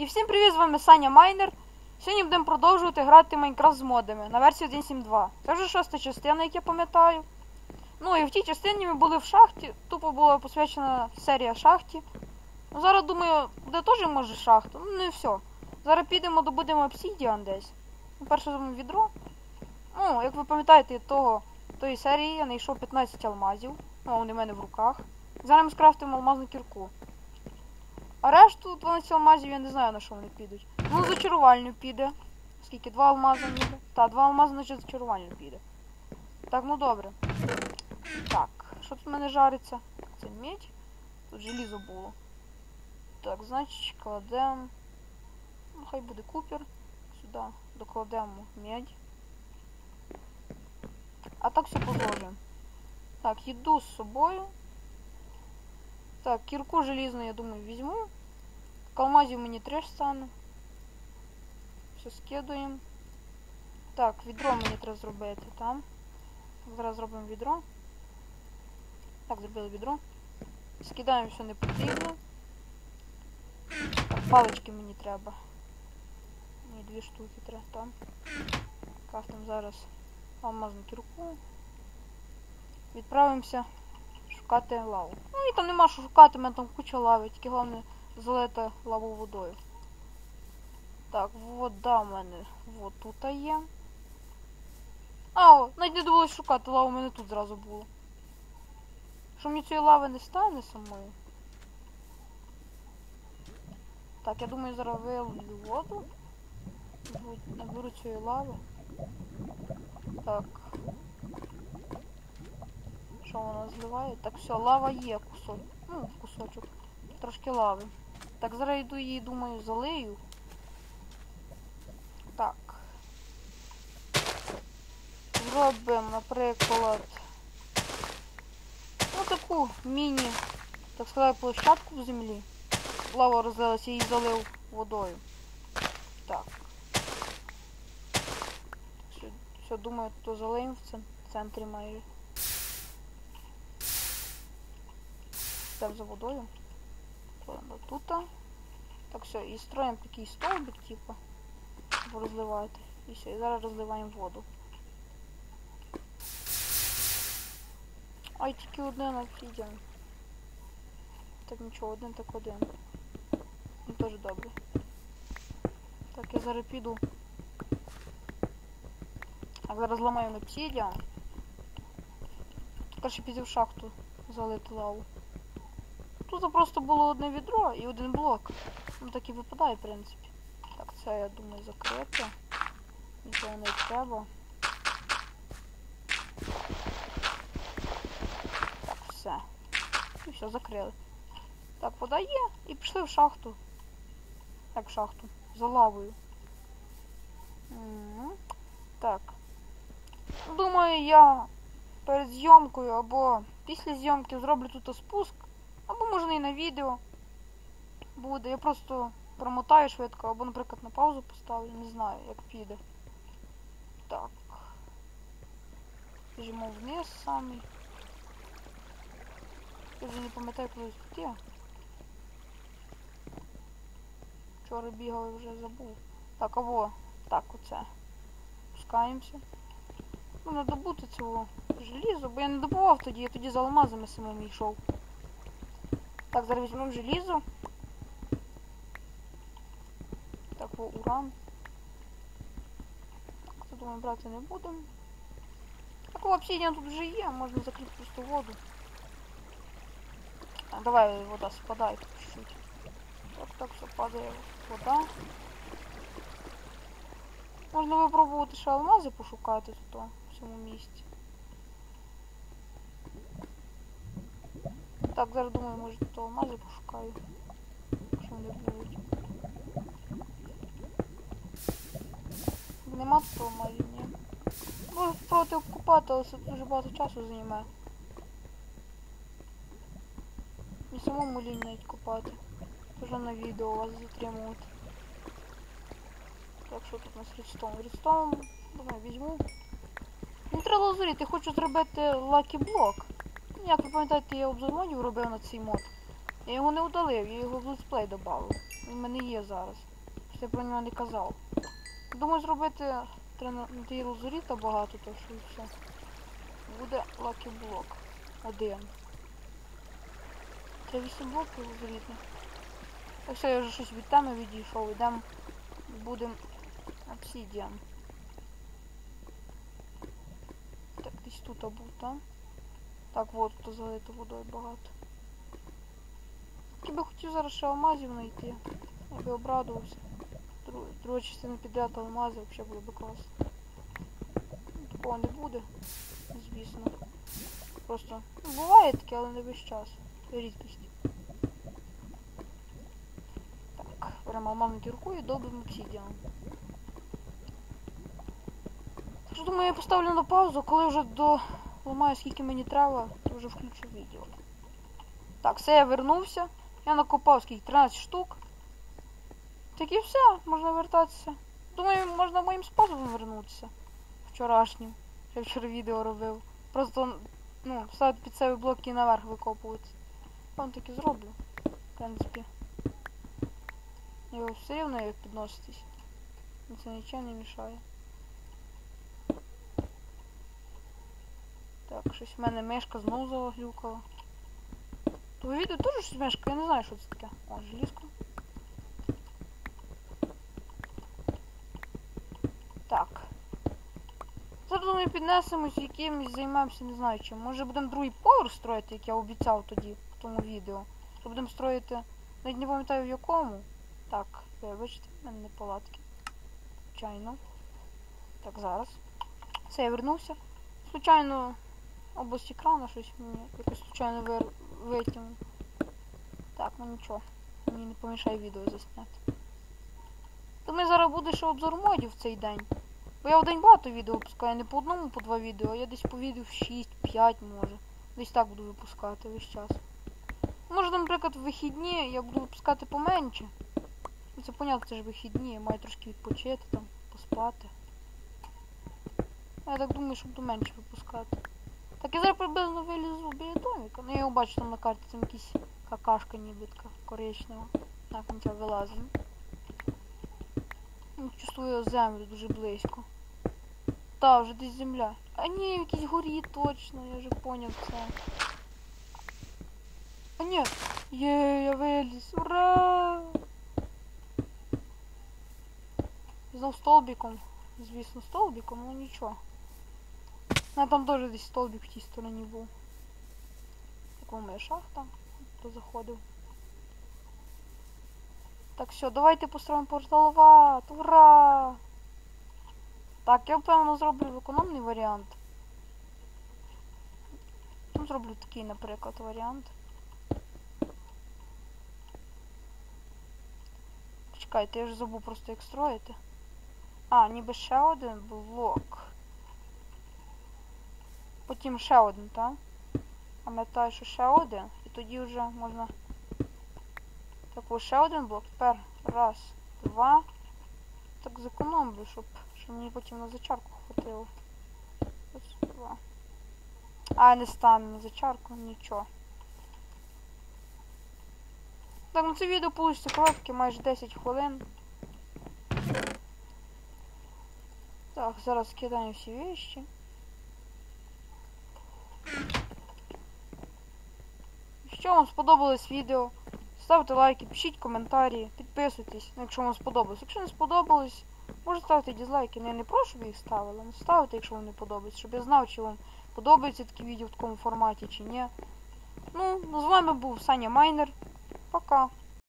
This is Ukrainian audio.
І всім привіт, з вами Саня Майнер. Сьогодні будемо продовжувати грати Майнкрафт з модами на версії 1.7.2. Це вже шоста частина, як я пам'ятаю. Ну і в тій частині ми були в шахті, тупо була посвячена серія шахті. Ну зараз думаю, буде теж може шахта. Ну не все. Зараз підемо, добудемо обсідіан десь. Ну, Перше зробимо відро. Ну, як ви пам'ятаєте, того, тої серії я знайшов 15 алмазів. Ну, вони в мене в руках. Зараз ми скрафтимо алмазну кірку. А решту 12 алмазів я не знаю на що вони підуть. Ну, зачарувальню піде. Скільки? Два алмази ніби. Та, два алмази, значить зачарувальню піде. Так, ну добре. Так, що тут в мене жариться? Це медь. Тут желізо було. Так, значить, кладемо. Ну, хай буде купер. Сюди докладемо медь. А так все позложимо. Так, їду з собою. Так, кірку желізну, я думаю, візьму. Калмазів мені теж стане. Все скидуємо. Так, відро мені треба зробити там. Зараз зробимо відро. Так, зробили відро. Скидаємо все не потрібно. Так, палички мені треба. Мені дві штуки треба там. Крафтимо зараз алмазну кірку. Відправимося шукати лаву. Ну і там нема що шукати, у мене там куча лави, тільки головне залити лаву водою. Так, вода в мене от тут є. А, о, навіть не довелося шукати, лава у мене тут зразу було. Що мені цієї лави не стане самою? Так, я думаю, зараз вилью воду. Наберу цієї лави. Так. Що вона зливає? Так, все, лава є кусок. Ну, кусочок. Трошки лави. Так, зараз йду її, думаю, залию. Так. Зробимо, наприклад, ну таку міні, так сказати, площадку в землі. Лава розлилася, її залив водою. Так. Все, все думаю, то залиємо в центрі майже. Йдемо за водою. Кладемо тут. Так, все, і строїмо такий столбик, типу, щоб розливати. І все, і зараз розливаємо воду. Ай, тільки один обсидіан. Так нічого, один так один. Ну теж добре. Так, я зараз піду. Так, зараз ламаю на обсидіан. Краще піду в шахту залити лаву. Тут просто було одне відро і один блок. Ну так і випадає, в принципі. Так, це я думаю закрити. Нічого не треба. Так, все. І все, закрили. Так, вода є. І пішли в шахту. Як в шахту? За лавою. Так. Думаю, я перед зйомкою або після зйомки зроблю тут спуск. Або можна і на відео буде. Я просто промотаю швидко, або, наприклад, на паузу поставлю, не знаю, як піде. Так. Біжимо вниз самий. Я вже не пам'ятаю, коли тут. Вчора бігав і вже забув. Так, або так оце. Пускаємося. Ну, не добути цього желізо, бо я не добував тоді, я тоді за алмазами самими йшов. Так, зараз візьмемо желізо. Так, о, уран. Так, це думаю, брати не будемо. Так, о, обсидіан тут вже є, можна закрити просто воду. А, давай вода спадає тут чуть-чуть. Так, так, все падає вода. Можна випробувати ще алмази пошукати тут о, в цьому місці. Так, зараз думаю, може тут алмази пошукаю. Якщо вони будуть. Нема тут алмазів, ні. Можу спробувати обкупати, але це дуже багато часу займе. І самому лінь навіть купати. Вже на відео вас затримувати. Так, що тут у нас рідстоун? Рідстоун, давай візьму. Не треба лазуріти, хочу зробити лакі блок. Пам'ятаєте, я обзор модів робив на цей мод. Я його не удалив, я його в летсплей додав. Він в мене є зараз. Ти про нього не казав. Думаю зробити три лазуріта багато, так що і все. Буде лакі блок. Один. Це 8 блоків лазурітних. Так все, я вже щось від теми відійшов. Йдемо. Будемо обсидіан. Так, десь тут був, так? Так, вот тут залито водою багато. Я би хотів зараз ще алмазів знайти. Я би обрадувався. Друг, друга частина підряд алмази взагалі було би класно. Ну, Такого не буде, звісно. Просто ну, буває таке, але не весь час. Рідкість. Так, беремо алмазну кірку і добимо обсидіан. Думаю, я поставлю на паузу, коли вже до ламаю скільки мені треба, то вже включу відео. Так, все, я вернувся. Я накопав скільки 13 штук. Так і все, можна вертатися. Думаю, можна моїм способом вернутися. Вчорашнім. Я вчора відео робив. Просто, ну, ставити під себе блоки і наверх викопуватися. Вам так і зроблю. В принципі. Його все рівно як підноситись. Це нічого не мішає. Так, щось в мене мишка знову заглюкала. То відео теж щось мишка, я не знаю, що це таке. О, желізко. Так. Зараз думаю, піднесемось якимось займемося, не знаю чим. Може будемо другий поверх строїти, як я обіцяв тоді в тому відео. То будемо строїти. Навіть не пам'ятаю в якому. Так, вибачте, в мене неполадки. Звичайно. Так, зараз. Все, я вернувся. Случайно область екрану щось мені якось случайно вир... витягнув. Так, ну нічого. Мені не помішає відео засняти. Думаю, зараз буде ще обзор модів в цей день. Бо я в день багато відео випускаю, не по одному, по два відео, а я десь по відео в 6-5 може. Десь так буду випускати весь час. Може, наприклад, в вихідні я буду випускати поменше. Ну, Це понятно, це ж вихідні, я маю трошки відпочити там, поспати. Я так думаю, що буду менше випускати. Так я зараз приблизно вилізу біля. Ну я бачу там на карті, там якісь какашка нібитка коричнева. Так, ми це вилазимо. Ну, Чувствую землю дуже близько. Та, вже десь земля. А ні, в якійсь горі точно, я вже поняв це. А ні, є, я виліз. Ура! Знов столбиком. Звісно, столбиком, ну нічого. Ну, там теж десь столбик в тій стороні. Так у мене шахта. Хто заходив. Так, все, давайте построїмо порталоват. Ура! Так, я впевнено зроблю економний варіант. Ну, зроблю такий, наприклад, варіант. Чекайте, я вже забув просто як строїти. А, ніби ще один блок. Потім ще один, так? А Пам'ятаю, що ще один. І тоді вже можна. Так, ще один блок. Тепер раз, два. Так зекономлю, щоб, щоб мені потім на зачарку хватило. Ось два. А, не стане на зачарку, нічого. Так, ну це відео вийде коротке, майже 10 хвилин. Так, зараз кидаємо всі вещи. Якщо вам сподобалось відео, ставте лайки, пишіть коментарі, підписуйтесь, якщо вам сподобалось. Якщо не сподобалось, можете ставити дізлайки. Ну, я не прошу, щоб їх ставили, але ставте, якщо вам не подобається, щоб я знав, чи вам подобається такі відео в такому форматі, чи ні. Ну, з вами був Саня Майнер. Пока.